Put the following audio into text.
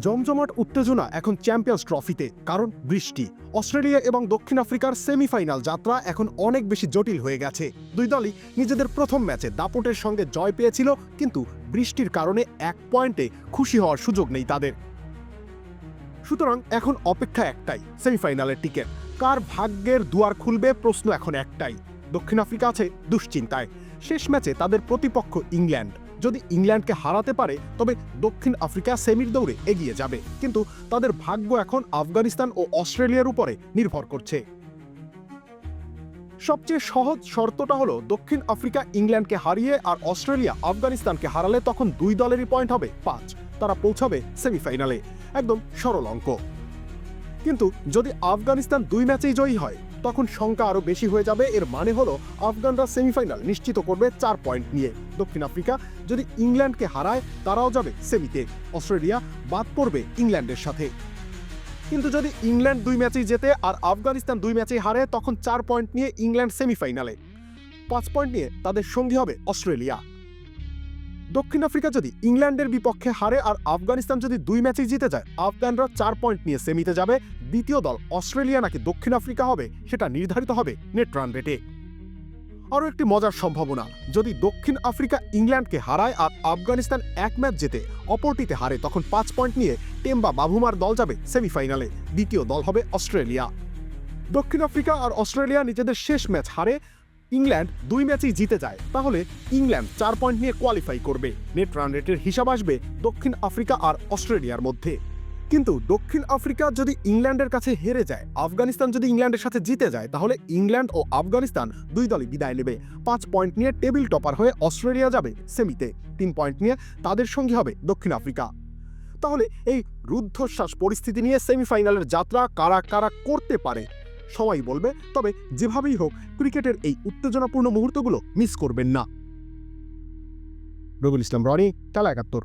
জমজমাট উত্তেজনা এখন চ্যাম্পিয়ন্স ট্রফিতে, কারণ বৃষ্টি। অস্ট্রেলিয়া এবং দক্ষিণ আফ্রিকার সেমিফাইনাল যাত্রা এখন অনেক বেশি জটিল হয়ে গেছে। দুই দলই নিজেদের প্রথম ম্যাচে দাপটের সঙ্গে জয় পেয়েছিল, কিন্তু বৃষ্টির কারণে এক পয়েন্টে খুশি হওয়ার সুযোগ নেই তাদের। সুতরাং এখন অপেক্ষা একটাই, সেমিফাইনালের টিকিট। কার ভাগ্যের দুয়ার খুলবে প্রশ্ন এখন একটাই। দক্ষিণ আফ্রিকা আছে দুশ্চিন্তায়। শেষ ম্যাচে তাদের প্রতিপক্ষ ইংল্যান্ড। যদি ইংল্যান্ডকে হারাতে পারে, তবে দক্ষিণ আফ্রিকা সেমির দৌড়ে এগিয়ে যাবে। কিন্তু তাদের ভাগ্য এখন আফগানিস্তান ও অস্ট্রেলিয়ার উপরে নির্ভর করছে। সবচেয়ে সহজ শর্তটা হলো, দক্ষিণ আফ্রিকা ইংল্যান্ডকে হারিয়ে আর অস্ট্রেলিয়া আফগানিস্তানকে হারালে তখন দুই দলেরই পয়েন্ট হবে পাঁচ। তারা পৌঁছাবে সেমিফাইনালে। একদম সরল অঙ্ক। কিন্তু যদি আফগানিস্তান দুই ম্যাচেই জয়ী হয় তখন সংখ্যা আরও বেশি হয়ে যাবে। এর মানে হলো আফগানরা সেমিফাইনাল নিশ্চিত করবে চার পয়েন্ট নিয়ে। দক্ষিণ আফ্রিকা যদি ইংল্যান্ডকে হারায়, তারাও যাবে সেমিতে। অস্ট্রেলিয়া বাদ পড়বে ইংল্যান্ডের সাথে। কিন্তু যদি ইংল্যান্ড দুই ম্যাচেই জেতে আর আফগানিস্তান দুই ম্যাচেই হারে, তখন চার পয়েন্ট নিয়ে ইংল্যান্ড সেমিফাইনালে। পাঁচ পয়েন্ট নিয়ে তাদের সঙ্গী হবে অস্ট্রেলিয়া। দক্ষিণ আফ্রিকা যদি ইংল্যান্ডের বিপক্ষে হারে আর আফগানিস্তান যদি দুই ম্যাচেই জিতে যায়, আফগানরা চার পয়েন্ট নিয়ে সেমিতে যাবে। দ্বিতীয় দল অস্ট্রেলিয়া নাকি দক্ষিণ আফ্রিকা হবে, সেটা নির্ধারিত হবে নেট রান রেটে। আরও একটি মজার সম্ভাবনা, যদি দক্ষিণ আফ্রিকা ইংল্যান্ডকে হারায় আর আফগানিস্তান এক ম্যাচ জেতে অপরটিতে হারে, তখন পাঁচ পয়েন্ট নিয়ে টেম্বা বাভুমার দল যাবে সেমিফাইনালে। দ্বিতীয় দল হবে অস্ট্রেলিয়া। দক্ষিণ আফ্রিকা আর অস্ট্রেলিয়া নিজেদের শেষ ম্যাচ হারে ইংল্যান্ড দুই ম্যাচেই জিতে যায়। তাহলে ইংল্যান্ড চার পয়েন্ট নিয়ে কোয়ালিফাই করবে। নেট রান রেটের হিসাব আসবে দক্ষিণ আফ্রিকা আর অস্ট্রেলিয়ার মধ্যে। কিন্তু দক্ষিণ আফ্রিকা যদি ইংল্যান্ডের কাছে হেরে যায়, আফগানিস্তান যদি ইংল্যান্ডের সাথে জিতে যায়, তাহলে ইংল্যান্ড ও আফগানিস্তান দুই দলই বিদায় নেবে। পাঁচ পয়েন্ট নিয়ে টেবিল টপার হয়ে অস্ট্রেলিয়া যাবে সেমিতে তিন পয়েন্ট নিয়ে তাদের সঙ্গে হবে দক্ষিণ আফ্রিকা। তাহলে এই রুদ্ধশ্বাস পরিস্থিতি নিয়ে সেমিফাইনালের যাত্রা কারা কারা করতে পারে? সবাই বলবে, তবে যেভাবেই হোক, ক্রিকেটের এই উত্তেজনাপূর্ণ মুহূর্তগুলো মিস করবেন না। রবিউল ইসলাম, রনি খেলা একাত্তর।